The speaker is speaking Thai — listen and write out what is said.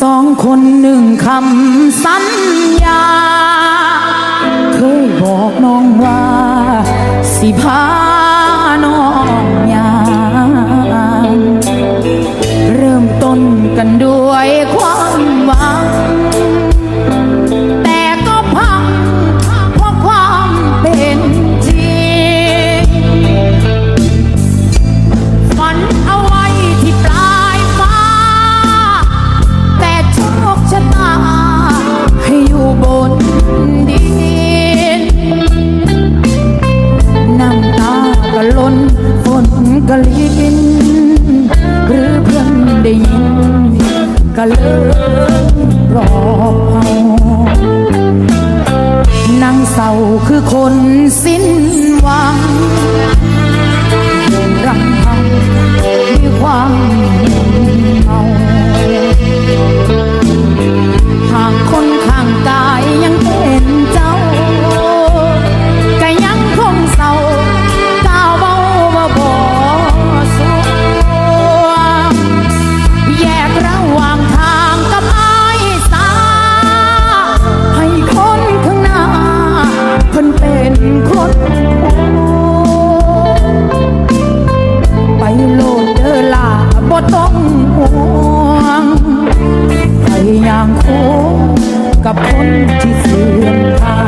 สองคนหนึ่งคำสัญญา เคยบอกน้องว่า สิพาน้องยาเริ่มต้นกันด้วยความหวัง ล้นฝนกะลินหรือเพื่อนได้ยินกะเลิกรอ่ต้องห่วงใปอย่างโคกับคนที่เสื่อมคา